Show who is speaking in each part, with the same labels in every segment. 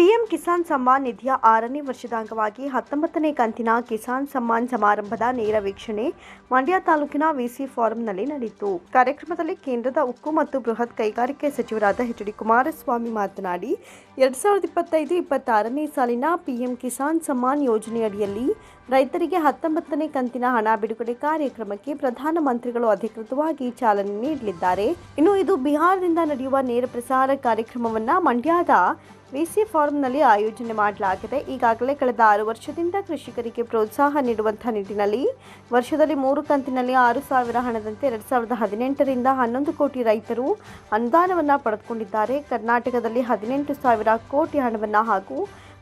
Speaker 1: PM Kisan Samman ನಿಧಿಯ ಆರನೇ ವರ್ಷದ ಅಂಗವಾಗಿ ಹತ್ತೊಂಬತ್ತನೇ ಕಂತಿನ ಕಿಸಾನ್ ಸಮ್ಮಾನ್ ಸಮಾರಂಭದ ನೇರ ವೀಕ್ಷಣೆ ಮಂಡ್ಯ ತಾಲೂಕಿನ ವಿಸಿ ಫಾರಂನಲ್ಲಿ ನಡೆಯಿತು. ಕಾರ್ಯಕ್ರಮದಲ್ಲಿ ಕೇಂದ್ರದ ಉಕ್ಕು ಮತ್ತು ಬೃಹತ್ ಕೈಗಾರಿಕೆ ಸಚಿವರಾದ ಎಚ್ ಡಿ ಕುಮಾರಸ್ವಾಮಿ ಮಾತನಾಡಿ, ಎರಡ್ ಸಾವಿರದ ಇಪ್ಪತ್ತೈದು ಇಪ್ಪತ್ತಾರನೇ ಸಾಲಿನ ಪಿಎಂ ಕಿಸಾನ್ ಸಮ್ಮಾನ್ ಯೋಜನೆಯಡಿಯಲ್ಲಿ ರೈತರಿಗೆ ಹತ್ತೊಂಬತ್ತನೇ ಕಂತಿನ ಹಣ ಬಿಡುಗಡೆ ಕಾರ್ಯಕ್ರಮಕ್ಕೆ ಪ್ರಧಾನಮಂತ್ರಿಗಳು ಅಧಿಕೃತವಾಗಿ ಚಾಲನೆ ನೀಡಲಿದ್ದಾರೆ. ಇನ್ನು ಇದು ಬಿಹಾರದಿಂದ ನಡೆಯುವ ನೇರ ಪ್ರಸಾರ ಕಾರ್ಯಕ್ರಮವನ್ನ ಮಂಡ್ಯದ ವಿಸಿ ಫಾರ್ಮ್ನಲ್ಲಿ ಆಯೋಜನೆ ಮಾಡಲಾಗಿದೆ. ಈಗಾಗಲೇ ಕಳೆದ ಆರು ವರ್ಷದಿಂದ ಕೃಷಿಕರಿಗೆ ಪ್ರೋತ್ಸಾಹ ನೀಡುವಂತಹ ನಿಟ್ಟಿನಲ್ಲಿ ವರ್ಷದಲ್ಲಿ ಮೂರು ಕಂತಿನಲ್ಲಿ ಆರು ಸಾವಿರ ಹಣದಂತೆ ಎರಡು ಸಾವಿರದ ಹದಿನೆಂಟರಿಂದ ಹನ್ನೊಂದು ಕೋಟಿ ರೈತರು ಅನುದಾನವನ್ನು ಪಡೆದುಕೊಂಡಿದ್ದಾರೆ. ಕರ್ನಾಟಕದಲ್ಲಿ ಹದಿನೆಂಟು ಸಾವಿರ ಕೋಟಿ ಹಣವನ್ನು ಹಾಗೂ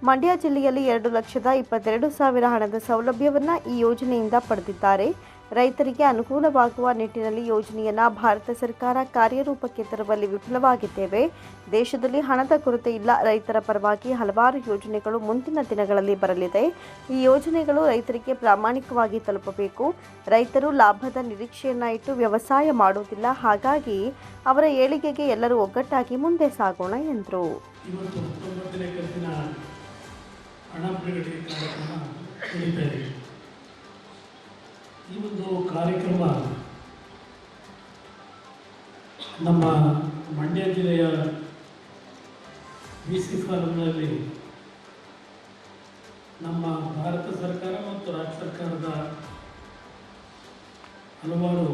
Speaker 1: ಮಂಡ್ಯ ಜಿಲ್ಲೆಯಲ್ಲಿ ಎರಡು ಲಕ್ಷದ ಇಪ್ಪತ್ತೆರಡು ಸಾವಿರ ಹಣದ ಸೌಲಭ್ಯವನ್ನು ಈ ಯೋಜನೆಯಿಂದ ಪಡೆದಿದ್ದಾರೆ. ರೈತರಿಗೆ ಅನುಕೂಲವಾಗುವ ನಿಟ್ಟಿನಲ್ಲಿ ಯೋಜನೆಯನ್ನು ಭಾರತ ಸರ್ಕಾರ ಕಾರ್ಯರೂಪಕ್ಕೆ ತರುವಲ್ಲಿ ವಿಫಲವಾಗಿದ್ದೇವೆ. ದೇಶದಲ್ಲಿ ಹಣದ ಕೊರತೆ ಇಲ್ಲ. ರೈತರ ಪರವಾಗಿ ಹಲವಾರು ಯೋಜನೆಗಳು ಮುಂದಿನ ದಿನಗಳಲ್ಲಿ ಬರಲಿದೆ. ಈ ಯೋಜನೆಗಳು ರೈತರಿಗೆ ಪ್ರಾಮಾಣಿಕವಾಗಿ ತಲುಪಬೇಕು. ರೈತರು ಲಾಭದ ನಿರೀಕ್ಷೆಯನ್ನ ಇಟ್ಟು ವ್ಯವಸಾಯ ಮಾಡುವುದಿಲ್ಲ. ಹಾಗಾಗಿ ಅವರ ಏಳಿಗೆಗೆ ಎಲ್ಲರೂ ಒಗ್ಗಟ್ಟಾಗಿ ಮುಂದೆ ಸಾಗೋಣ ಎಂದರು.
Speaker 2: ಹಣ ಈ ಒಂದು ಕಾರ್ಯಕ್ರಮ ನಮ್ಮ ಮಂಡ್ಯ ಜಿಲ್ಲೆಯ ಬಿ ಸಿ ಫಾರಂನಲ್ಲಿ ನಮ್ಮ ಭಾರತ ಸರ್ಕಾರ ಮತ್ತು ರಾಜ್ಯ ಸರ್ಕಾರದ ಹಲವಾರು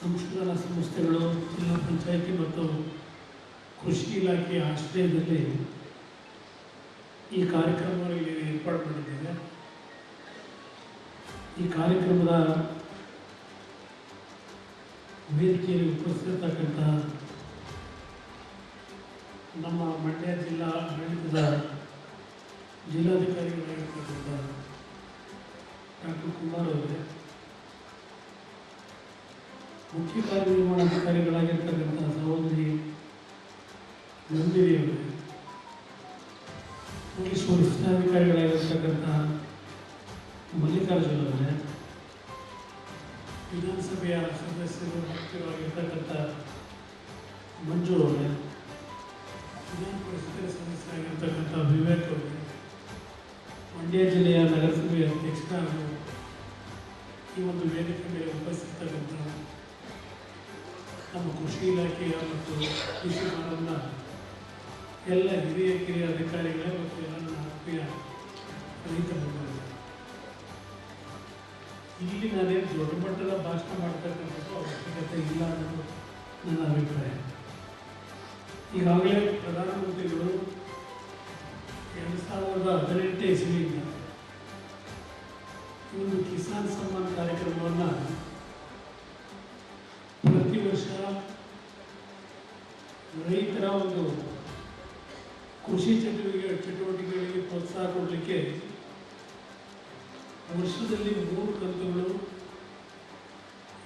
Speaker 2: ಸಂಶೋಧನಾ ಸಂಸ್ಥೆಗಳು, ಜಿಲ್ಲಾ ಪಂಚಾಯಿತಿ ಮತ್ತು ಕೃಷಿ ಇಲಾಖೆಯ ಆಶ್ರಯದಲ್ಲಿ ಈ ಕಾರ್ಯಕ್ರಮವನ್ನು ಏರ್ಪಾಡು ಮಾಡಿದ್ದೇವೆ ಈ ಕಾರ್ಯಕ್ರಮದ ವೇದಿಕೆಯಲ್ಲಿ ಉಪಸ್ಥಿತಿರ್ತಕ್ಕಂತಹ ನಮ್ಮ ಮಂಡ್ಯ ಜಿಲ್ಲಾ ಆಡಳಿತದ ಜಿಲ್ಲಾಧಿಕಾರಿಗಳಾಗಿರ್ತಕ್ಕಂಥ ಡಾಕ್ಟರ್ ಕುಮಾರ್ ಅವರೇ, ಮುಖ್ಯ ಕಾರ್ಯನಿರ್ವಹಣಾಧಿಕಾರಿಗಳಾಗಿರ್ತಕ್ಕಂಥ ಸಹೋದರಿ ನಂದಿನಿ ಅವರೇ ಪೊಲೀಸ್ ವರಿಷ್ಠಾಧಿಕಾರಿಗಳಾಗಿರ್ತಕ್ಕಂಥ ಮಲ್ಲಿಕಾರ್ಜುನ ಅವರೇ ವಿಧಾನಸಭೆಯ ಸದಸ್ಯರು ಮುಖ್ಯವಾಗಿರ್ತಕ್ಕಂಥ ಮಂಜು ಅವರೇ, ವಿಧಾನ ಪರಿಷತ್ತಿನ ಸದಸ್ಯರಾಗಿರ್ತಕ್ಕಂಥ ವಿವೇಕ್ ಅವರೇ, ಮಂಡ್ಯ ಜಿಲ್ಲೆಯ ನಗರಸಭೆಯ ಅಧ್ಯಕ್ಷ ಹಾಗೂ ಈ ಒಂದು ವೇದಿಕೆ ಮೇಲೆ ಉಪಸ್ಥಿತಕ್ಕಂಥ ನಮ್ಮ ಕೃಷಿ ಇಲಾಖೆಯ ಮತ್ತು ಕೃಷಿ ಮಾನವನ ಎಲ್ಲ ಹಿರಿಯ ಕಿರಿಯ ಅಧಿಕಾರಿಗಳೇ ಮತ್ತು ಎಲ್ಲ ಆತ್ಮೀಯ ರೈತ ಬಂಧುಗಳೇ. ಇಲ್ಲಿ ನಾನೇನು ದೊಡ್ಡ ಮಟ್ಟದ ಭಾಷಣ ಮಾಡ್ತಕ್ಕಂಥದ್ದು ಅವಶ್ಯಕತೆ ಇಲ್ಲ ಅನ್ನೋದು ನನ್ನ ಅಭಿಪ್ರಾಯ. ಈಗಾಗಲೇ ಪ್ರಧಾನಮಂತ್ರಿಗಳು ಎರಡು ಸಾವಿರದ ಹದಿನೆಂಟು ಇಸ್ವಿಯಿಂದ ಒಂದು ಕಿಸಾನ್ ಸಮ್ಮಾನ್ ಕಾರ್ಯಕ್ರಮವನ್ನು ಪ್ರತಿ ವರ್ಷ ರೈತರ ಒಂದು ಕೃಷಿ ಚಟುವಟಿಕೆ ಚಟುವಟಿಕೆಗಳಿಗೆ ಪ್ರೋತ್ಸಾಹ ಕೊಡಲಿಕ್ಕೆ ವರ್ಷದಲ್ಲಿ ಮೂರು ಕಂತುಗಳು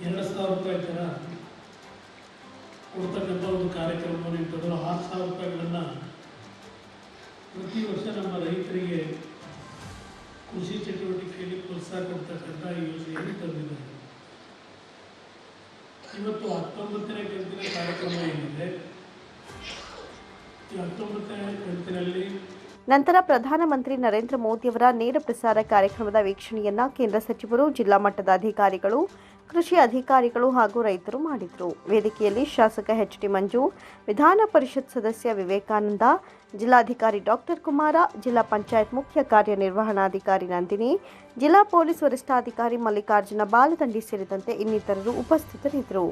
Speaker 2: ಎರಡು ಸಾವಿರ ರೂಪಾಯಿ ಜನ ಕೊಡ್ತಕ್ಕಂಥ ಒಂದು ಕಾರ್ಯಕ್ರಮವನ್ನು ಇಟ್ಟಿದ್ರು. ಆರು ಸಾವಿರ ರೂಪಾಯಿಗಳನ್ನು ಪ್ರತಿ ವರ್ಷ ನಮ್ಮ ರೈತರಿಗೆ ಕೃಷಿ ಚಟುವಟಿಕೆಯಲ್ಲಿ ಪ್ರೋತ್ಸಾಹ ಕೊಡ್ತಕ್ಕಂಥ ಯೋಜನೆಯನ್ನು ತಂದಿದ್ದಾರೆ ಇವತ್ತು ಹತ್ತೊಂಬತ್ತನೇ ಕಂತಿನ ಕಾರ್ಯಕ್ರಮ ಏನಿದೆ? ಈ ಹತ್ತೊಂಬತ್ತನೇ ಕಂತಿನಲ್ಲಿ
Speaker 1: ನಂತರ ಪ್ರಧಾನಮಂತ್ರಿ ನರೇಂದ್ರ ಮೋದಿಯವರ ನೇರ ಪ್ರಸಾರ ಕಾರ್ಯಕ್ರಮದ ವೀಕ್ಷಣೆಯನ್ನ ಕೇಂದ್ರ ಸಚಿವರು, ಜಿಲ್ಲಾ ಮಟ್ಟದ ಅಧಿಕಾರಿಗಳು, ಕೃಷಿ ಅಧಿಕಾರಿಗಳು ಹಾಗೂ ರೈತರು ಮಾಡಿದರು. ವೇದಿಕೆಯಲ್ಲಿ ಶಾಸಕ ಎಚ್ ಡಿ ಮಂಜು, ವಿಧಾನ ಪರಿಷತ್ ಸದಸ್ಯ ವಿವೇಕಾನಂದ, ಜಿಲ್ಲಾಧಿಕಾರಿ ಡಾಕ್ಟರ್ ಕುಮಾರ, ಜಿಲ್ಲಾ ಪಂಚಾಯತ್ ಮುಖ್ಯ ಕಾರ್ಯನಿರ್ವಹಣಾಧಿಕಾರಿ ನಂದಿನಿ, ಜಿಲ್ಲಾ ಪೊಲೀಸ್ ವರಿಷ್ಠಾಧಿಕಾರಿ ಮಲ್ಲಿಕಾರ್ಜುನ ಬಾಲದಂಡಿ ಸೇರಿದಂತೆ ಇನ್ನಿತರರು ಉಪಸ್ಥಿತರಿದ್ದರು.